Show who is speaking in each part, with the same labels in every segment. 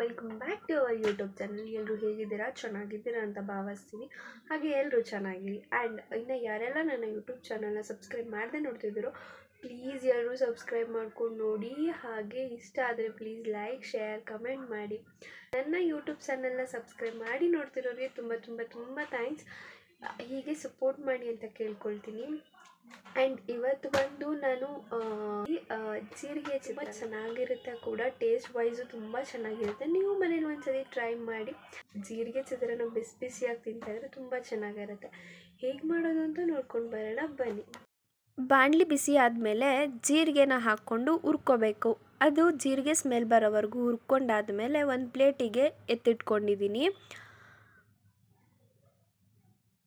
Speaker 1: Welcome back to our YouTube channel ಎಲ್ಲರೂ ಹೇಗಿದ್ದೀರಾ? ಚೆನ್ನಾಗಿದ್ದೀರಾ ಅಂತ ಭಾವಿಸ್ತೀನಿ. ಹಾಗೆ ಎಲ್ಲರೂ ಚೆನ್ನಾಗಿರಿ. ಆ್ಯಂಡ್ ಇನ್ನು ಯಾರೆಲ್ಲ ನನ್ನ ಯೂಟ್ಯೂಬ್ ಚಾನಲ್ನ ಸಬ್ಸ್ಕ್ರೈಬ್ ಮಾಡದೆ ನೋಡ್ತಿದ್ದೀರೋ ಪ್ಲೀಸ್ ಎಲ್ಲರೂ ಸಬ್ಸ್ಕ್ರೈಬ್ ಮಾಡ್ಕೊಂಡು ನೋಡಿ. ಹಾಗೆ ಇಷ್ಟ ಆದರೆ ಪ್ಲೀಸ್ ಲೈಕ್ ಶೇರ್ ಕಮೆಂಟ್ ಮಾಡಿ. ನನ್ನ ಯೂಟ್ಯೂಬ್ ಚಾನಲ್ನ ಸಬ್ಸ್ಕ್ರೈಬ್ ಮಾಡಿ ನೋಡ್ತಿರೋರಿಗೆ ತುಂಬ ತುಂಬ ತುಂಬ ಥ್ಯಾಂಕ್ಸ್ ಹೀಗೆ ಸಪೋರ್ಟ್ ಮಾಡಿ ಅಂತ ಕೇಳ್ಕೊಳ್ತೀನಿ. ಆ್ಯಂಡ್ ಇವತ್ತು ಬಂದು ನಾನು ಜೀರಿಗೆ ತುಂಬ ಚೆನ್ನಾಗಿರುತ್ತೆ ಕೂಡ ಟೇಸ್ಟ್ ವೈಸು ತುಂಬ ಚೆನ್ನಾಗಿರುತ್ತೆ. ನೀವು ಮನೇಲಿ ಒಂದ್ಸರಿ ಟ್ರೈ ಮಾಡಿ, ಜೀರಿಗೆ ಚಿತ್ರಾನ್ನ ಬಿಸಿ ಬಿಸಿಯಾಗಿ ತಿಂತಾಯಿದ್ರೆ ತುಂಬ ಚೆನ್ನಾಗಿರುತ್ತೆ. ಹೇಗೆ ಮಾಡೋದು ಅಂತ ನೋಡ್ಕೊಂಡು ಬರೋಣ, ಬನ್ನಿ.
Speaker 2: ಬಾಣಲಿ ಬಿಸಿ ಆದಮೇಲೆ ಜೀರಿಗೆನ ಹಾಕ್ಕೊಂಡು ಹುರ್ಕೋಬೇಕು. ಅದು ಜೀರಿಗೆ ಸ್ಮೆಲ್ ಬರೋವರೆಗೂ ಹುರ್ಕೊಂಡಾದ್ಮೇಲೆ ಒಂದು ಪ್ಲೇಟಿಗೆ ಎತ್ತಿಟ್ಕೊಂಡಿದ್ದೀನಿ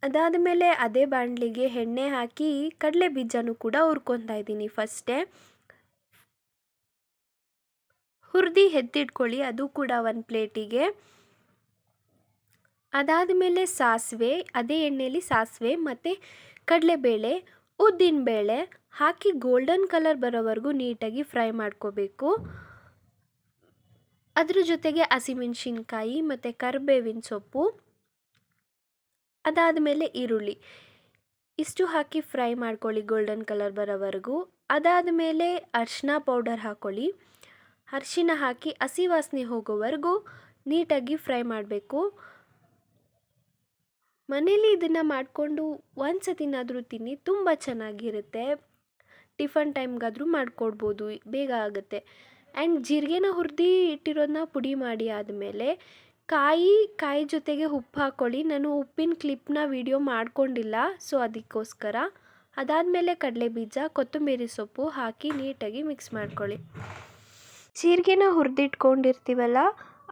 Speaker 2: ಅದಾದಮೇಲೆ ಅದೇ ಬಾಣಲಿಗೆ ಎಣ್ಣೆ ಹಾಕಿ ಕಡಲೆ ಬೀಜನೂ ಕೂಡ ಹುರ್ಕೊತಾ ಇದ್ದೀನಿ ಫಸ್ಟೇ. ಹುರಿದು ಎತ್ತಿಟ್ಕೊಳ್ಳಿ, ಅದು ಕೂಡ ಒಂದು ಪ್ಲೇಟಿಗೆ. ಅದಾದಮೇಲೆ ಸಾಸಿವೆ, ಅದೇ ಎಣ್ಣೆಯಲ್ಲಿ ಸಾಸಿವೆ ಮತ್ತು ಕಡಲೆಬೇಳೆ ಉದ್ದಿನಬೇಳೆ ಹಾಕಿ ಗೋಲ್ಡನ್ ಕಲರ್ ಬರೋವರೆಗೂ ನೀಟಾಗಿ ಫ್ರೈ ಮಾಡ್ಕೋಬೇಕು. ಅದ್ರ ಜೊತೆಗೆ ಹಸಿಮೆಣ್ಸಿನ್ಕಾಯಿ ಮತ್ತು ಕರಿಬೇವಿನ ಸೊಪ್ಪು. ಅದಾದಮೇಲೆ ಈರುಳ್ಳಿ. ಇಷ್ಟು ಹಾಕಿ ಫ್ರೈ ಮಾಡ್ಕೊಳ್ಳಿ ಗೋಲ್ಡನ್ ಕಲರ್ ಬರೋವರೆಗೂ. ಅದಾದಮೇಲೆ ಅರಿಶಿನ ಪೌಡರ್ ಹಾಕ್ಕೊಳ್ಳಿ ಅರಿಶಿನ ಹಾಕಿ ಹಸಿ ವಾಸನೆ ಹೋಗೋವರೆಗೂ ನೀಟಾಗಿ ಫ್ರೈ ಮಾಡಬೇಕು. ಮನೇಲಿ ಇದನ್ನು ಮಾಡಿಕೊಂಡು ಒಂದು ಸತಿನಾದರೂ ತಿನ್ನಿ, ತುಂಬ ಚೆನ್ನಾಗಿರುತ್ತೆ. ಟಿಫನ್ ಟೈಮ್ಗಾದರೂ ಮಾಡಿಕೊಡ್ಬೋದು, ಬೇಗ ಆಗುತ್ತೆ. ಆ್ಯಂಡ್ ಜೀರಿಗೆನ ಹುರಿದಿ ಇಟ್ಟಿರೋದನ್ನ ಪುಡಿ ಮಾಡಿ ಆದಮೇಲೆ ಕಾಯಿ ಕಾಯಿ ಜೊತೆಗೆ ಉಪ್ಪು ಹಾಕ್ಕೊಳ್ಳಿ ನಾನು ಉಪ್ಪಿನ ಕ್ಲಿಪ್ನ ವಿಡಿಯೋ ಮಾಡಿಕೊಂಡಿಲ್ಲ ಸೊ ಅದಕ್ಕೋಸ್ಕರ. ಅದಾದಮೇಲೆ ಕಡಲೆ ಬೀಜ ಕೊತ್ತಂಬರಿ ಸೊಪ್ಪು ಹಾಕಿ ನೀಟಾಗಿ ಮಿಕ್ಸ್ ಮಾಡ್ಕೊಳ್ಳಿ. ಜೀರಿಗೆನ ಹುರಿದಿಟ್ಕೊಂಡಿರ್ತೀವಲ್ಲ,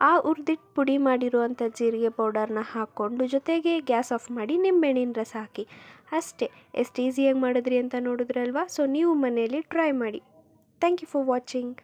Speaker 2: ಆ ಹುರಿದಿಟ್ಟು ಪುಡಿ ಮಾಡಿರುವಂಥ ಜೀರಿಗೆ ಪೌಡರ್ನ ಹಾಕ್ಕೊಂಡು ಜೊತೆಗೆ ಗ್ಯಾಸ್ ಆಫ್ ಮಾಡಿ ನಿಂಬೆಹಣ್ಣಿನ ರಸ ಹಾಕಿ. ಅಷ್ಟೇ, ಎಷ್ಟು ಈಸಿಯಾಗಿ ಮಾಡಿದ್ರಿ ಅಂತ ನೋಡಿದ್ರಲ್ವಾ? ಸೊ ನೀವು ಮನೆಯಲ್ಲಿ ಟ್ರೈ ಮಾಡಿ. Thank you for watching